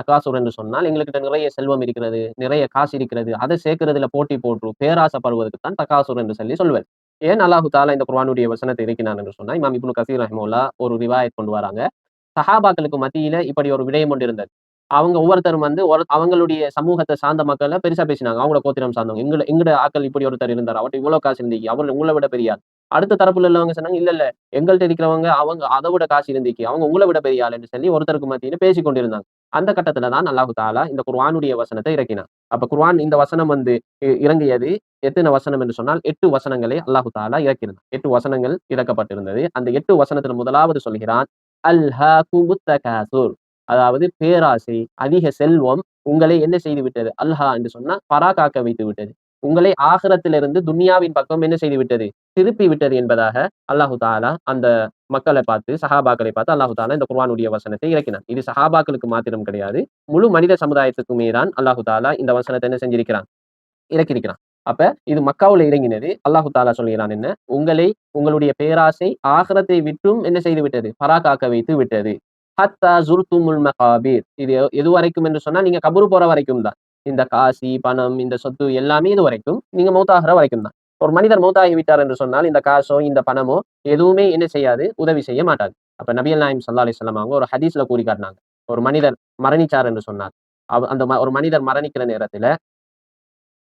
தகாசுர் என்று சொன்னால் எங்கள்கிட்ட நிறைய செல்வம் இருக்கிறது நிறைய காசு இருக்கிறது அதை சேர்க்கறதுல போட்டி போட்டு பேராசப்படுவதற்கு தான் தகாசுர் என்று சொல்லி சொல்வேன். ஏன் அல்லாஹு தாலா இந்த குர்வானுடைய வசனத்தை இருக்கிறான் என்று சொன்னா இமாம் இப்னு கசீர் ரஹ்மோல்லா ஒரு ரிவாயத் கொண்டு வராங்க. சஹாபாக்களுக்கு மத்தியில இப்படி ஒரு விடயம் கொண்டு இருந்தது. அவங்க ஒவ்வொருத்தரும் வந்து ஒரு அவங்களுடைய சமூகத்தை சார்ந்த மக்களை பெருசா பேசினாங்க. அவங்களோட கோத்திரம் சார்ந்தவங்க. எங்க எங்கட ஆக்கள் இப்படி ஒருத்தர் இருந்தார். அவர்கிட்ட இவ்வளவு காசு இருந்தீங்க அவர் உங்களை விட பெரியார் அடுத்த தரப்புல உள்ளவங்க சொன்னாங்க இல்ல இல்ல. எங்கள்கிட்ட இருக்கிறவங்க அவங்க அதை விட காசு இருந்திக்கு அவங்க உங்களை விட பெரிய ஆள் என்று சொல்லி ஒருத்தருக்கு மத்தியில பேசி கொண்டிருந்தாங்க அந்த கட்டத்துல தான் அல்லாஹு தாலா இந்த குர்வானுடைய வசனத்தை இறக்கினான். அப்ப குர்வான் இந்த வசனம் வந்து இறங்கியது எத்தனை வசனம் என்று சொன்னால் எட்டு வசனங்களை அல்லாஹு தாலா இறக்கினான் எட்டு வசனங்கள் இறக்கப்பட்டிருந்தது. அந்த எட்டு வசனத்துல முதலாவது சொல்கிறான் அல்ஹாகுமுத் தகாசுர் அதாவது பேராசை அதிக செல்வம் உங்களை என்ன செய்து விட்டது? அல்ஹா என்று சொன்னா பராக்காக்க வைத்து விட்டது. உங்களை ஆகரத்திலிருந்து துன்யாவின் பக்கம் என்ன செய்து விட்டது? திருப்பி விட்டது என்பதாக அல்லாஹு தாலா அந்த மக்களை பார்த்து சஹாபாக்களை பார்த்து அல்லாஹு தாலா இந்த குர்வானுடைய வசனத்தை இறக்கினான். இது சஹாபாக்களுக்கு மாத்திரம் கிடையாது. முழு மனித சமுதாயத்துக்குமே தான் அல்லாஹு தாலா இந்த வசனத்தை என்ன செஞ்சிருக்கிறான்? இறக்கியிருக்கிறான். அப்ப இது மக்காவுல இறங்கினது அல்லாஹு தாலா சொல்கிறான் என்ன? உங்களை உங்களுடைய பேராசை ஆகிரத்தை விட்டும் என்ன செய்து விட்டது? பராக்காக்க வைத்து விட்டது. ஹத்தா ஜுர்துமுல் மகாபீர். இது எது வரைக்கும் என்று சொன்னா நீங்க கபூர் போற வரைக்கும் தான். இந்த காசி பணம் இந்த சொத்து எல்லாமே இது வரைக்கும் நீங்க மௌத்தாகிற வரைக்கும் தான். ஒரு மனிதர் மௌத்தாகிவிட்டார் என்று சொன்னால் இந்த காசோ இந்த பணமோ எதுவுமே என்ன செய்யாது உதவி செய்ய மாட்டாது. அப்ப நபியல் நாயம் சல்லா அலிஸ்லாம் அவங்க ஒரு ஹதீஸ்ல கூறி காட்டினாங்க ஒரு மனிதர் மரணிச்சார் என்று சொன்னார் அவ- அந்த ஒரு மனிதர் மரணிக்கிற நேரத்துல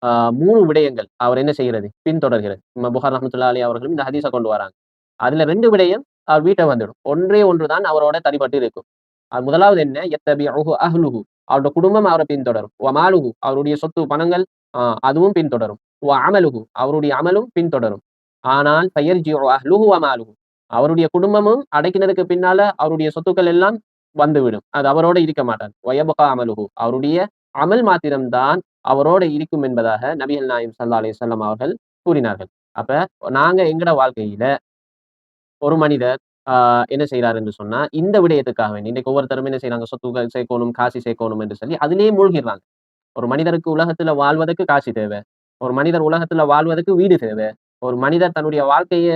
ஆஹ் மூணு விடயங்கள் அவர் என்ன செய்கிறது? பின்தொடர்கிறது. இமாம் புகார் ரஹமத்துல்லா அலி அவர்களும் இந்த ஹதீஸை கொண்டு வராங்க. அதுல ரெண்டு விடயம் அவர் வீட்டை வந்துடும். ஒன்றே ஒன்றுதான் அவரோட தனிப்பட்டு இருக்கும். அது முதலாவது என்ன? எத்தபி அஹு அஹ்லுஹு. அவரோட குடும்பம் அவரை பின்தொடரும். வமாலுஹு அவருடைய சொத்து பணங்கள் ஆஹ் அதுவும் பின்தொடரும். அமலுகு அவருடைய அமலும் பின்தொடரும். ஆனால் ஃபயர்ஜி அஹ்லுஹு வமாலுஹு அவருடைய குடும்பமும் அடைக்கினதுக்கு பின்னால அவருடைய சொத்துக்கள் எல்லாம் வந்துவிடும். அது அவரோட இருக்க மாட்டார். வயபகா அமலுகு அவருடைய அமல் மாத்திரம்தான் அவரோட இருக்கும் என்பதாக நபிகள் நாயம் சல்லா அலிசல்லாம் அவர்கள் கூறினார்கள். அப்ப நாங்க எங்கட வாழ்க்கையில ஒரு மனிதர் ஆஹ் என்ன செய்யறாரு என்று சொன்னா இந்த விடயத்துக்காக வேண்டி இன்னைக்கு ஒவ்வொருத்தரும் என்ன செய்யறாங்க சொத்துக்கள் சேர்க்கணும் காசி சேர்க்கணும் என்று சொல்லி அதிலேயே மூழ்கிடுறாங்க. ஒரு மனிதருக்கு உலகத்துல வாழ்வதற்கு காசி தேவை. ஒரு மனிதர் உலகத்துல வாழ்வதற்கு வீடு தேவை. ஒரு மனிதர் தன்னுடைய வாழ்க்கையை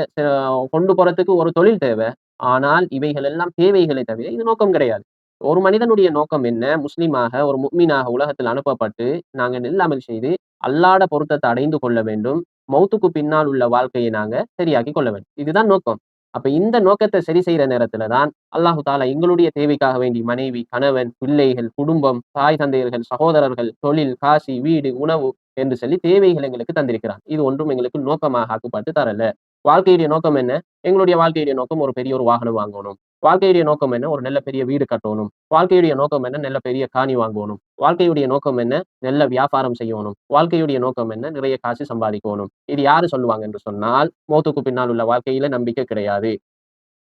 கொண்டு போறதுக்கு ஒரு தொழில் தேவை. ஆனால் இவைகள் எல்லாம் தேவைகளை தவிர இது நோக்கம் கிடையாது. ஒரு மனிதனுடைய நோக்கம் என்ன? முஸ்லீமாக ஒரு முக்மீனாக உலகத்தில் அனுப்பப்பட்டு நாங்க நெல்லாமல் செய்து அல்லாட பொருத்தத்தை அடைந்து கொள்ள வேண்டும். மௌத்துக்கு பின்னால் உள்ள வாழ்க்கையை நாங்க சரியாக்கி கொள்ள வேண்டும். இதுதான் நோக்கம். அப்ப இந்த நோக்கத்தை சரி செய்யற நேரத்துல தான் அல்லாஹு தாலா எங்களுடைய தேவைக்காக வேண்டி மனைவி கணவன் பிள்ளைகள் குடும்பம் தாய் தந்தையர்கள் சகோதரர்கள் தொழில் காசி வீடு உணவு என்று சொல்லி தேவைகள் எங்களுக்கு தந்திருக்கிறான் இது ஒன்றும் எங்களுக்கு நோக்கமாக ஆக்கப்பட்டு தரல. வாழ்க்கையுடைய நோக்கம் என்ன? எங்களுடைய வாழ்க்கையுடைய நோக்கம் ஒரு பெரிய ஒரு வாகனம் வாங்கணும். வாழ்க்கையுடைய நோக்கம் என்ன? ஒரு நல்ல பெரிய வீடு கட்டணும். வாழ்க்கையுடைய நோக்கம் என்ன? நல்ல பெரிய காணி வாங்கணும். வாழ்க்கையுடைய நோக்கம் என்ன? நல்ல வியாபாரம் செய்யணும். வாழ்க்கையுடைய நோக்கம் என்ன? நிறைய காசு சம்பாதிக்கணும். இது யாரு சொல்லுவாங்க என்று சொன்னால் மோத்துக்கு பின்னால் உள்ள வாழ்க்கையில நம்பிக்கை கிடையாது.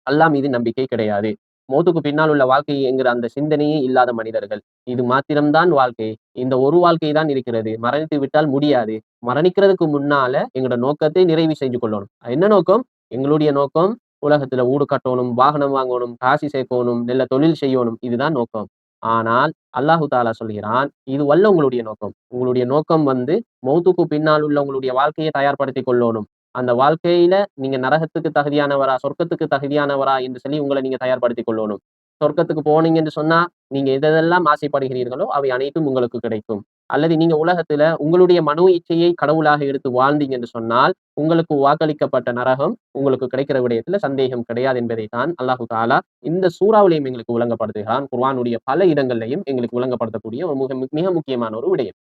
எல்லாம் இது நம்பிக்கை கிடையாது. மோத்துக்கு பின்னால் உள்ள வாழ்க்கை என்கிற அந்த சிந்தனையே இல்லாத மனிதர்கள். இது மாத்திரம்தான் வாழ்க்கை. இந்த ஒரு வாழ்க்கை தான் இருக்கிறது. மரணித்து விட்டால் முடியாது. மரணிக்கிறதுக்கு முன்னால எங்களோட நோக்கத்தை நிறைவு செஞ்சு கொள்ளணும். என்ன நோக்கம்? எங்களுடைய நோக்கம் உலகத்துல ஊடு கட்டணும் வாகனம் வாங்கணும் காசி சேர்க்கணும் நல்ல தொழில் செய்யணும் இதுதான் நோக்கம். ஆனால் அல்லாஹு தாலா சொல்கிறான் இது வல்ல உங்களுடைய நோக்கம். உங்களுடைய நோக்கம் வந்து மௌத்துக்கு பின்னால் உள்ள உங்களுடைய வாழ்க்கையை தயார்படுத்தி கொள்ளணும். அந்த வாழ்க்கையில நீங்க நரகத்துக்கு தகுதியானவரா சொர்க்கத்துக்கு தகுதியானவரா என்று சொல்லி உங்களை நீங்க தயார்படுத்தி கொள்ளணும். சொர்க்கத்துக்கு போனீங்க என்று சொன்னா நீங்க எதெல்லாம் ஆசைப்படுகிறீர்களோ அவை அனைத்தும் உங்களுக்கு கிடைக்கும். அல்லது நீங்க உலகத்துல உங்களுடைய மனோ இச்சையை கடவுளாக எடுத்து வாழ்ந்தீங்க என்று சொன்னால் உங்களுக்கு வாக்களிக்கப்பட்ட நரகம் உங்களுக்கு கிடைக்கிற விடயத்துல சந்தேகம் கிடையாது என்பதை தான் அல்லாஹு தாலா இந்த சூறாவிலையும் எங்களுக்கு விளங்கப்படுத்துகிறான். குர்வானுடைய பல இடங்கள்லையும் எங்களுக்கு விளங்கப்படுத்தக்கூடிய ஒரு மிக மிக முக்கியமான ஒரு விடயம்.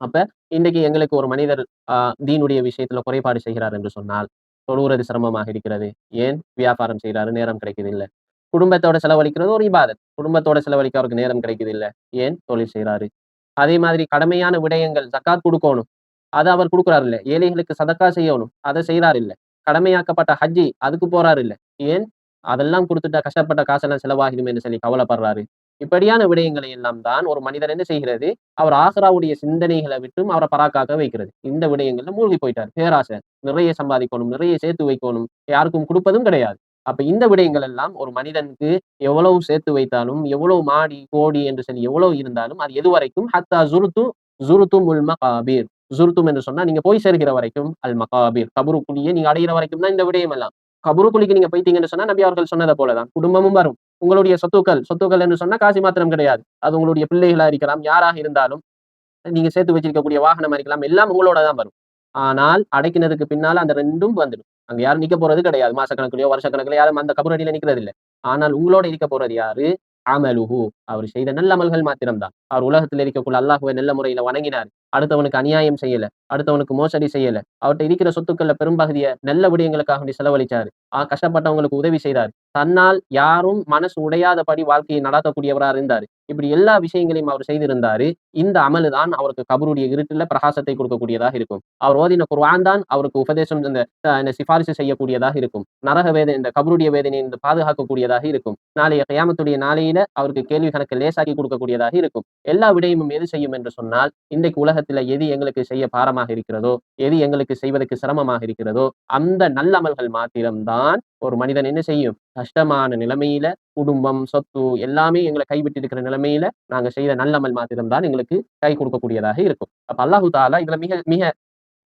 அப்ப இன்றைக்கு எங்களுக்கு ஒரு மனிதர் ஆஹ் தீனுடைய விஷயத்துல குறைபாடு செய்கிறார் என்று சொன்னால் தொழுகிறது சிரமமாக இருக்கிறது. ஏன்? வியாபாரம் செய்கிறாரு நேரம் கிடைக்கிறது இல்லை. குடும்பத்தோட செலவழிக்கிறது ஒரு இபாதத். குடும்பத்தோட செலவழிக்க அவருக்கு நேரம் கிடைக்குது இல்ல ஏன்? தொழில் செய்கிறாரு அதே மாதிரி கடமையான விடயங்கள் ஜக்காத் கொடுக்கணும். அதை அவர் கொடுக்குறாரு இல்ல ஏழைகளுக்கு சதக்கா செய்யணும். அதை செய்யறாரு இல்ல கடமையாக்கப்பட்ட ஹஜ்ஜி அதுக்கு போறாரு இல்ல ஏன்? அதெல்லாம் கொடுத்துட்டா கஷ்டப்பட்ட காசெல்லாம் செலவாகிடும் என்று சொல்லி கவலைப்படுறாரு. இப்படியான விடயங்களை எல்லாம் தான் ஒரு மனிதர் என்ன செய்கிறது? அவர் ஆசராவுடைய சிந்தனைகளை விட்டும் அவரை பராக்காக்க வைக்கிறது. இந்த விடயங்கள்ல மூழ்கி போயிட்டார். பேராசை. நிறைய சம்பாதிக்கணும் நிறைய சேர்த்து வைக்கணும். யாருக்கும் கொடுப்பதும் கிடையாது. அப்ப இந்த விடயங்கள் எல்லாம் ஒரு மனிதனுக்கு எவ்வளவு சேர்த்து வைத்தாலும் எவ்வளவு மாடி கோடி என்று சொல்லி எவ்வளவு இருந்தாலும் அது எது வரைக்கும்? ஹத்தா ஜுருத்து ஜுருத்தும் உல் மகாபீர். ஜுருத்தும் என்று சொன்னா நீங்க போய் சேர்கிற வரைக்கும் அல் மகாபீர். கபருக்குழியை நீங்க அடைகிற வரைக்கும் தான் இந்த விடயம் எல்லாம். கபருக்குழிக்கு நீங்க போயிட்டீங்கன்னு சொன்னா நபி அவர்கள் சொன்னதை போலதான். குடும்பமும் வரும். உங்களுடைய சொத்துக்கள் சொத்துக்கள் என்று சொன்னா காசி மாத்திரம் கிடையாது. அது உங்களுடைய பிள்ளைகளா இருக்கலாம் யாராக இருந்தாலும் நீங்க சேர்த்து வச்சிருக்கக்கூடிய வாகனம் இருக்கலாம் எல்லாம் உங்களோட தான் வரும். ஆனால் அடைக்கினதுக்கு பின்னால அந்த ரெண்டும் வந்துடும். அங்க யாரும் நிக்க போறது கிடையாது. மாசக்கணக்கிலயோ வருஷக்கணக்கிலயோ யாரும் அந்த கபரடியில நிக்கிறது இல்லை ஆனால் உங்களோட இருக்க போறது யாரு? அமலுகு அவர் செய்த நல்ல அமல்கள் மாத்திரம்தான். அவர் உலகத்தில் இருக்கக்குள்ள அல்லாஹுவை நல்ல முறையில வணங்கினார். அடுத்தவனுக்கு அநியாயம் செய்யல. அடுத்தவனுக்கு மோசடி செய்யல. அவர்கிட்ட இருக்கிற சொத்துக்கள்ல பெரும்பகுதியை நல்ல விடயங்களுக்காக வேண்டி செலவழிச்சாரு. ஆஹ் கஷ்டப்பட்டவங்களுக்கு உதவி செய்தார். தன்னால் யாரும் மனசு உடையாதபடி வாழ்க்கையை நடத்தக்கூடியவரா இருந்தாரு. இப்படி எல்லா விஷயங்களையும் அவர் செய்திருந்தாரு. இந்த அமலு தான் அவருக்கு கபருடைய இருட்டுல பிரகாசத்தை கொடுக்கக்கூடியதாக இருக்கும். அவர் ஓதின குர்வான் தான் அவருக்கு உபதேசம் இந்த சிபாரிசு செய்யக்கூடியதாக இருக்கும். நரக வேதனை இந்த கபருடைய வேதனையை பாதுகாக்கக்கூடியதாக இருக்கும். நாளைய கயாமத்துடைய நாளையில அவருக்கு கேள்வி கணக்கு லேசாக்கி கொடுக்கக்கூடியதாக இருக்கும். எல்லா விடயமும் எது செய்யும் என்று சொன்னால் இன்றைக்கு உலகத்துல எது எங்களுக்கு செய்ய பாரமாக இருக்கிறதோ எது எங்களுக்கு செய்வதற்கு சிரமமாக இருக்கிறதோ அந்த நல்லமல்கள் மாத்திரம்தான் ஒரு மனிதன் என்ன செய்யும்? கஷ்டமான நிலைமையில குடும்பம் சொத்து எல்லாமே எங்களை கைவிட்டு இருக்கிற நிலைமையில நாங்க செய்த நல்லமல் மாத்திரம்தான் எங்களுக்கு கை கொடுக்கக்கூடியதாக இருக்கும். அப்ப அல்லாஹு தாலா இதுல மிக மிக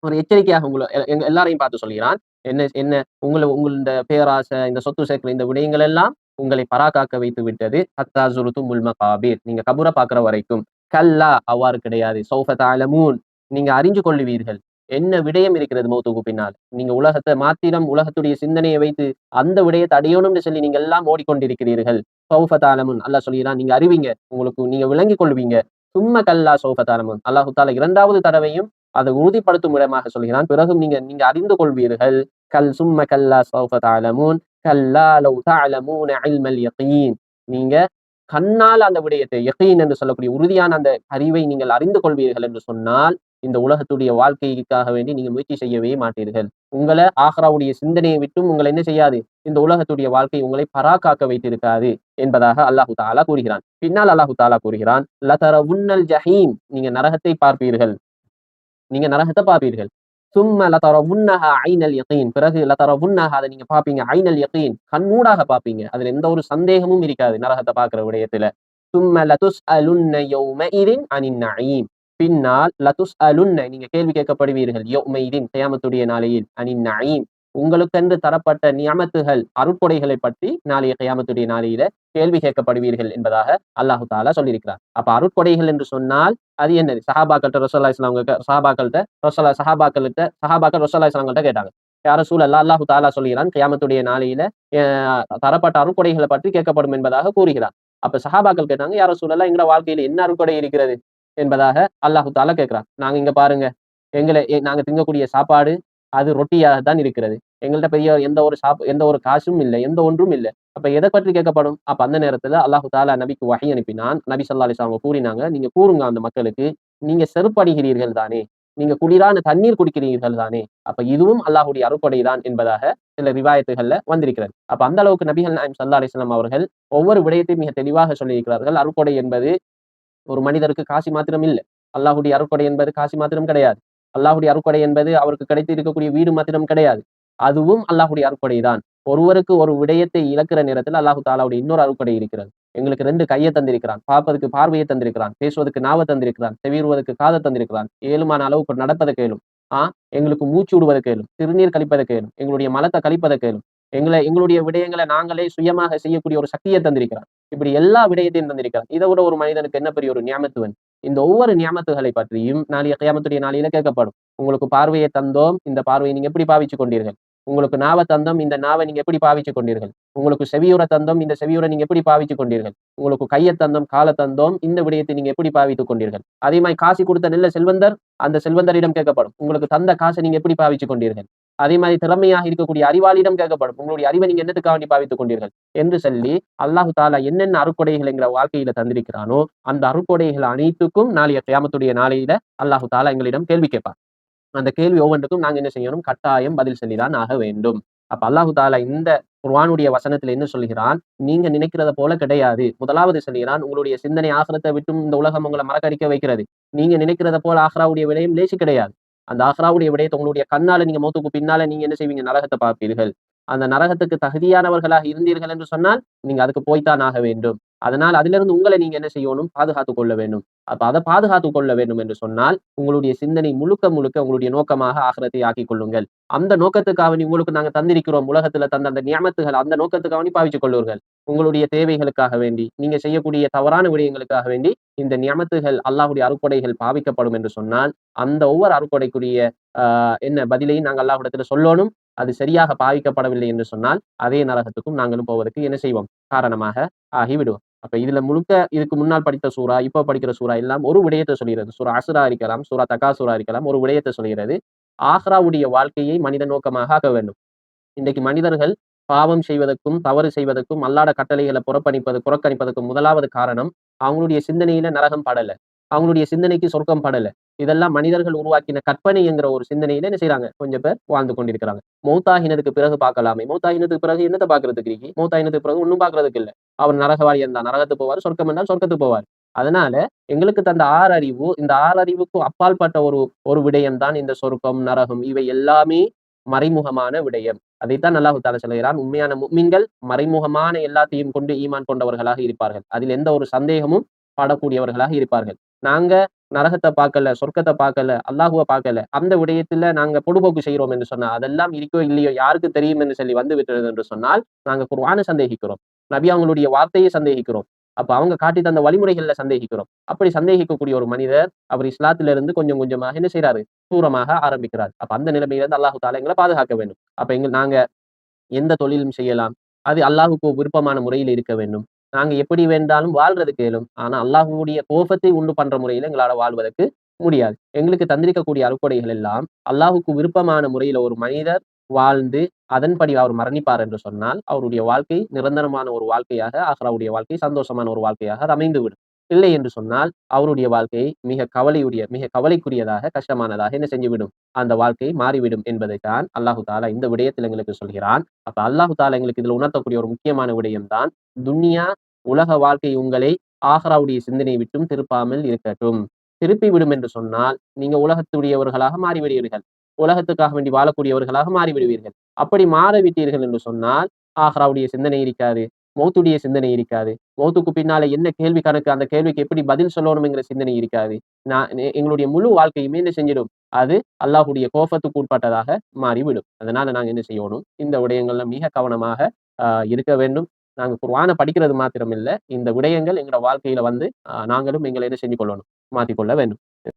ஒரு எச்சரிக்கையாக உங்களை எல்லாரையும் பார்த்து சொல்கிறான். என்ன என்ன உங்களை உங்களோட பேராசை இந்த சொத்து சேர்க்கிற இந்த விடயங்கள் எல்லாம் உங்களை பராக்காக்க வைத்து விட்டது. ஹத்தா சுருத்து முல்ம காபீர் நீங்க கபுரை பாக்குற வரைக்கும். கல்லா அவ்வாறு கிடையாது. சௌஃபதாலமூன் நீங்க அறிஞ்சு கொள்ளுவீர்கள். என்ன விடயம் இருக்கிறது மௌத்துக்கு பின்னால்? நீங்க உலகத்தை மாத்திரம் உலகத்துடைய சிந்தனையை வைத்து அந்த விடயத்தை அடையணும்னு சொல்லி நீங்க எல்லாம் ஓடிக்கொண்டிருக்கிறீர்கள். சௌஃபதாலமுன் அல்லா சொல்லிதான் நீங்க அறிவிங்க. உங்களுக்கு நீங்க விளங்கி கொள்வீங்க. சும்ம கல்லா சௌஃபதாலமுன் அல்லாஹு தாலா இரண்டாவது தடவையும் அதை உறுதிப்படுத்தும் விடமாக சொல்கிறான். பிறகும் நீங்க நீங்க அறிந்து கொள்வீர்கள். கல் சும்ம கல்லா சௌஃபதாலமுன் கல்லா லவ் யகீன். நீங்க கண்ணால் அந்த விடயத்தை யகீன் என்று சொல்லக்கூடிய உறுதியான அந்த அறிவை நீங்கள் அறிந்து கொள்வீர்கள் என்று சொன்னால் இந்த உலகத்துடைய வாழ்க்கைக்காக வேண்டி நீங்க முயற்சி செய்யவே மாட்டீர்கள். உங்களை ஆஹ்ராவுடைய சிந்தனையை விட்டும் உங்களை என்ன செய்யாது? இந்த உலகத்துடைய வாழ்க்கை உங்களை பராக்காக்க வைத்திருக்காது என்பதாக அல்லாஹு தாலா கூறுகிறான். பின்னால் அல்லாஹு தாலா கூறுகிறான் லதர உன்னல் ஜஹீம். நீங்க நரகத்தை பார்ப்பீர்கள். நீங்க நரகத்தை பார்ப்பீர்கள். சும்ம லதர உன்னஹா யகீன் பிறகு லதர உன்னஹா அதை நீங்க பாப்பீங்க ஐநல் யகீன் கண்மூடாக பாப்பீங்க அதுல எந்த ஒரு சந்தேகமும் இருக்காது நரகத்தை பார்க்கிற விடயத்துல. சும்ம லதுஸ் அலுன்ன யௌம இதின் அனின் நயீம் பின்னால் லதுஸ் அலுன்ன நீங்க கேள்வி கேட்கப்படுவீர்கள் யௌமைதீன் கயாமத்துடைய நாளையில் அனின் நயீம் உங்களுக்கென்று தரப்பட்ட நியமத்துகள் அருட்கொடைகளை பற்றி நாளைய கையாமத்துடைய நாளையில கேள்வி கேட்கப்படுவீர்கள் என்பதாக அல்லாஹு தாலா சொல்லியிருக்கிறார். அப்ப அருட்கொடைகள் என்று சொன்னால் அது என்னது? சஹாபாக்கள்கிட்ட ரொசல்லா இஸ்லாம் சஹாபாக்கள்கிட்ட ரொசல்லா சஹாபாக்கள்கிட்ட சஹாபாக்கள் ரொசல்லா இஸ்லாம்கிட்ட கேட்டாங்க. யார சூழ் அல்லா அல்லாஹு தாலா சொல்லுகிறான் கயாமத்துடைய நாளையில தரப்பட்ட அருட்கொடைகளை பற்றி கேட்கப்படும் என்பதாக கூறுகிறார். அப்ப சஹாபாக்கள் கேட்டாங்க யார சூழல்லாம் எங்களோட வாழ்க்கையில என்ன அருட்கொடை இருக்கிறது? என்பதாக அல்லாஹு தாலா கேட்கிறான் நாங்க இங்க பாருங்க எங்களை நாங்க திங்கக்கூடிய சாப்பாடு அது ரொட்டியாக தான் இருக்கிறது. எங்கள்கிட்ட பெரிய எந்த ஒரு சாப் எந்த ஒரு காசும் இல்லை எந்த ஒன்றும் இல்லை. அப்ப எதை பற்றி கேட்கப்படும்? அப்ப அந்த நேரத்துல அல்லாஹு தாலா நபிக்கு வகை அனுப்பினான். நபி சல்லா அலிஸ் அவங்க கூறினாங்க நீங்க கூறுங்க அந்த மக்களுக்கு நீங்க செருப்படுகிறீர்கள் தானே நீங்க குளிரான தண்ணீர் குடிக்கிறீர்கள் தானே அப்ப இதுவும் அல்லாஹுடைய அறுப்படை தான் என்பதாக சில ரிவாயத்துகள்ல வந்திருக்கிறது. அப்ப அந்த அளவுக்கு நபிகள் நாயம் சல்லா அலிஸ்லாம் அவர்கள் ஒவ்வொரு விடயத்தையும் மிக தெளிவாக சொல்லியிருக்கிறார்கள். அறுப்படை என்பது ஒரு மனிதருக்கு காசி மாத்திரம் இல்லை அல்லாஹுடைய அறுப்படை என்பது காசி மாத்திரம் கிடையாது. அல்லாஹுடைய அறுப்படை என்பது அவருக்கு கிடைத்து இருக்கக்கூடிய வீடு மாத்திரம் கிடையாது. அதுவும் அல்லாஹுடைய அறுப்படை தான் ஒருவருக்கு ஒரு விடயத்தை இழக்கிற நேரத்தில் அல்லாஹு தாலாவுடைய இன்னொரு அறுப்படை இருக்கிறது. எங்களுக்கு ரெண்டு கையை தந்திருக்கிறான். பார்ப்பதற்கு பார்வையை தந்திருக்கிறான். பேசுவதற்கு நாவ தந்திருக்கிறான். செவிடுவதற்கு காதை தந்திருக்கிறான். ஏழுமான அளவுக்கு நடப்பதை கேளும். ஆஹ் எங்களுக்கு மூச்சு விடுவதை கேளும். சிறுநீர் கழிப்பதை கேளும். எங்களுடைய மலத்தை கழிப்பதை கேளும். எங்களை எங்களுடைய விடயங்களை நாங்களே சுயமாக செய்யக்கூடிய ஒரு சக்தியை தந்திருக்கிறான். இப்படி எல்லா விடயத்தையும் தந்திருக்கிறான். இதை விட ஒரு மனிதனுக்கு என்ன பெரிய ஒரு நியமத்துவன் இந்த ஒவ்வொரு நியமத்துகளை பற்றியும் நாளைய கையாமத்துடைய நாளையில கேட்கப்படும். உங்களுக்கு பார்வையை தந்தோம் இந்த பார்வையை நீங்க எப்படி பாவிச்சு கொண்டீர்கள்? உங்களுக்கு நாவ தந்தோம் இந்த நாவை நீங்க எப்படி பாவிச்சு கொண்டீர்கள்? உங்களுக்கு செவியுற தந்தோம் இந்த செவியுற நீங்க எப்படி பாவிச்சு கொண்டீர்கள்? உங்களுக்கு கையை தந்தோம் காலை தந்தோம் இந்த விடயத்தை நீங்க எப்படி பாவித்துக் கொண்டீர்கள்? அதே மாதிரி காசி கொடுத்த நல்ல செல்வந்தர் அந்த செல்வந்தரிடம் கேட்கப்படும். உங்களுக்கு தந்த காசை நீங்க எப்படி பாவிச்சு கொண்டீர்கள்? அதே மாதிரி திறமையாக இருக்கக்கூடிய அறிவாளியிடம் கேட்கப்படும். உங்களுடைய அறிவை நீங்க என்னத்துக்காக வேண்டி பாவித்துக் கொண்டீர்கள்? என்று சொல்லி அல்லாஹு தாலா என்னென்ன அறுக்கொடைகள் எங்களை வாழ்க்கையில தந்திருக்கிறானோ அந்த அறுக்கொடைகள் அனைத்துக்கும் நாளைய கியாமத்துடைய நாளையில அல்லாஹு தாலா எங்களிடம் கேள்வி கேட்பார். அந்த கேள்வி ஒவ்வொன்றுக்கும் நாங்க என்ன செய்யணும்? கட்டாயம் பதில் சொல்லிதான் ஆக வேண்டும். அப்ப அல்லாஹு தாலா இந்த குர்வானுடைய வசனத்துல என்ன சொல்கிறான் நீங்க நினைக்கிறத போல கிடையாது. முதலாவது சொல்கிறான் உங்களுடைய சிந்தனை ஆசிரத்தை விட்டும் இந்த உலகம் உங்களை மறக்கடிக்க வைக்கிறது. நீங்க நினைக்கிறத போல ஆஹ்ராவுடைய விலையும் லேசி கிடையாது. அந்த ஆஹ்ராவுடைய விடயத்தை உங்களுடைய கண்ணால நீங்க மௌத்துக்கு பின்னால நீங்க என்ன செய்வீங்க? நரகத்தை பார்ப்பீர்கள். அந்த நரகத்துக்கு தகுதியானவர்களாக இருந்தீர்கள் என்று சொன்னால் நீங்க அதுக்கு போய்த்தான் ஆக வேண்டும். அதனால் அதிலிருந்து உங்களை நீங்க என்ன செய்யணும்? பாதுகாத்து கொள்ள வேண்டும். அப்ப அதை பாதுகாத்துக் கொள்ள வேண்டும் என்று சொன்னால் உங்களுடைய சிந்தனை முழுக்க முழுக்க உங்களுடைய நோக்கமாக ஆகிறதை ஆக்கிக் கொள்ளுங்கள். அந்த நோக்கத்துக்காக உங்களுக்கு நாங்க தந்திருக்கிறோம். உலகத்துல தந்த அந்த நியமத்துகள் அந்த நோக்கத்துக்காக பாவிச்சு கொள்ளுங்கள். உங்களுடைய தேவைகளுக்காக வேண்டி நீங்க செய்யக்கூடிய தவறான விடயங்களுக்காக வேண்டி இந்த நியமத்துகள் அல்லாஹுடைய அறுப்படைகள் பாவிக்கப்படும் என்று சொன்னால் அந்த ஒவ்வொரு அறுப்படைக்குரிய ஆஹ் என்ன பதிலையும் நாங்கள் அல்லாஹுடத்துல சொல்லணும். அது சரியாக பாவிக்கப்படவில்லை என்று சொன்னால் அதே நரகத்துக்கும் நாங்களும் போவதற்கு என்ன செய்வோம்? காரணமாக ஆகிவிடுவோம். அப்ப இதுல முழுக்க இதுக்கு முன்னால் படித்த சூறா இப்ப படிக்கிற சூறா எல்லாம் ஒரு விடயத்தை சொல்கிறது. சூரா அசுரா இருக்கலாம் சூரா தக்கா சூரா இருக்கலாம் ஒரு விடயத்தை சொல்கிறது. ஆஹ்ராவுடைய வாழ்க்கையை மனித நோக்கமாக ஆக்க வேண்டும். இன்றைக்கு மனிதர்கள் பாவம் செய்வதற்கும் தவறு செய்வதற்கும் அல்லாட கட்டளைகளை புறப்பணிப்பது புறக்கணிப்பதற்கும் முதலாவது காரணம் அவங்களுடைய சிந்தனையில நரகம் படல. அவங்களுடைய சிந்தனைக்கு சொர்க்கம் படல. இதெல்லாம் மனிதர்கள் உருவாக்கின கற்பனை என்கிற ஒரு சிந்தனையில என்ன செய்யறாங்க கொஞ்சம் பேர் வாழ்ந்து கொண்டிருக்கிறாங்க. மௌத்தாகினதுக்கு பிறகு பார்க்கலாமே. மௌத்தாகினதுக்கு பிறகு என்னத்தை பாக்குறதுக்கு இருக்கு மௌத்தாகினதுக்கு பிறகு ஒன்றும் பாக்குறதுக்கு இல்லை. அவர் நரகவாளி இருந்தா நரகத்துக்கு போவார் சொர்க்கம் என்றால் சொர்க்கத்துக்கு போவார். அதனால எங்களுக்கு தந்த ஆறறிவு இந்த ஆறறிவுக்கு அப்பால்பட்ட ஒரு ஒரு விடயம் தான் இந்த சொர்க்கம் நரகம் இவை எல்லாமே மறைமுகமான விடயம். அதைத்தான் அல்லாஹு தாலா சொல்கிறான் உண்மையான மீன்கள் மறைமுகமான எல்லாத்தையும் கொண்டு ஈமான் கொண்டவர்களாக இருப்பார்கள். அதில் எந்த ஒரு சந்தேகமும் பாடக்கூடியவர்களாக இருப்பார்கள். நாங்க நரகத்தை பார்க்கல சொர்க்கத்தை பார்க்கல அல்லாஹுவை பார்க்கல அந்த விடயத்துல நாங்க பொடுபோக்கு செய்கிறோம் என்று சொன்னா அதெல்லாம் இருக்கோ இல்லையோ யாருக்கு தெரியும் என்று சொல்லி வந்து விட்டது என்று சொன்னால் நாங்க குர்வான சந்தேகிக்கிறோம். நபி அவங்களுடைய வார்த்தையை சந்தேகிக்கிறோம். அப்ப அவங்க காட்டி தந்த வழிமுறைகள்ல சந்தேகிக்கிறோம். அப்படி சந்தேகிக்கக்கூடிய ஒரு மனிதர் அவர் இஸ்லாத்துல இருந்து கொஞ்சம் கொஞ்சமாக என்ன செய்யறாரு தூரமாக ஆரம்பிக்கிறார். அப்ப அந்த நிலைமையிலிருந்து அல்லாஹு தாலா எங்களை பாதுகாக்க வேண்டும். அப்ப எங்க நாங்க எந்த தொழிலும் செய்யலாம். அது அல்லாஹுக்கு விருப்பமான முறையில் இருக்க வேண்டும். நாங்க எப்படி வேண்டாலும் வாழ்றதுக்கு கேளும் ஆனா அல்லாஹுடைய கோபத்தை உண்டு பண்ற முறையில எங்களால வாழ்வதற்கு முடியாது. எங்களுக்கு தந்திருக்கக்கூடிய அறுக்கொடைகள் எல்லாம் அல்லாஹுக்கு விருப்பமான முறையில ஒரு மனிதர் வாழ்ந்து அதன்படி அவர் மரணிப்பார் என்று சொன்னால் அவருடைய வாழ்க்கை நிரந்தரமான ஒரு வாழ்க்கையாக ஆஹ்ராவுடைய வாழ்க்கை சந்தோஷமான ஒரு வாழ்க்கையாக அமைந்துவிடும். இல்லை என்று சொன்னால் அவருடைய வாழ்க்கையை மிக கவலையுடைய மிக கவலைக்குரியதாக கஷ்டமானதாக என்ன செஞ்சுவிடும்? அந்த வாழ்க்கை மாறிவிடும் என்பதைத்தான் அல்லாஹு தாலா இந்த விடயத்தில் எங்களுக்கு சொல்கிறான். அப்ப அல்லாஹு தாலா எங்களுக்கு இதுல உணர்த்தக்கூடிய ஒரு முக்கியமான விடயம் தான் துன்யா உலக வாழ்க்கை உங்களை ஆஹ்ராவுடைய சிந்தனை விட்டும் திருப்பாமல் இருக்கட்டும். திருப்பி விடும் என்று சொன்னால் நீங்க உலகத்துடையவர்களாக மாறிவிடுவீர்கள். உலகத்துக்காக வேண்டி வாழக்கூடியவர்களாக மாறிவிடுவீர்கள். அப்படி மாறிவிட்டீர்கள் என்று சொன்னால் ஆஹ்ராவுடைய சிந்தனை இருக்காது மௌத்துடைய சிந்தனை இருக்காது. மௌத்துக்கு பின்னால என்ன கேள்வி கணக்கு அந்த கேள்விக்கு எப்படி பதில் சொல்லணும்ங்கிற சிந்தனை இருக்காது. நான் எங்களுடைய முழு வாழ்க்கையுமே என்ன செஞ்சிடும்? அது அல்லாஹுடைய கோபத்துக்கு உட்பட்டதாக மாறிவிடும். அதனால நாங்க என்ன செய்யணும்? இந்த விடயங்கள்ல மிக கவனமாக இருக்க வேண்டும். நாங்க குர்வானை படிக்கிறது மாத்திரம் இல்லை இந்த விடயங்கள் எங்களோட வாழ்க்கையில வந்து நாங்களும் எங்களை என்ன செஞ்சு கொள்ளணும் மாற்றிக்கொள்ள வேண்டும்.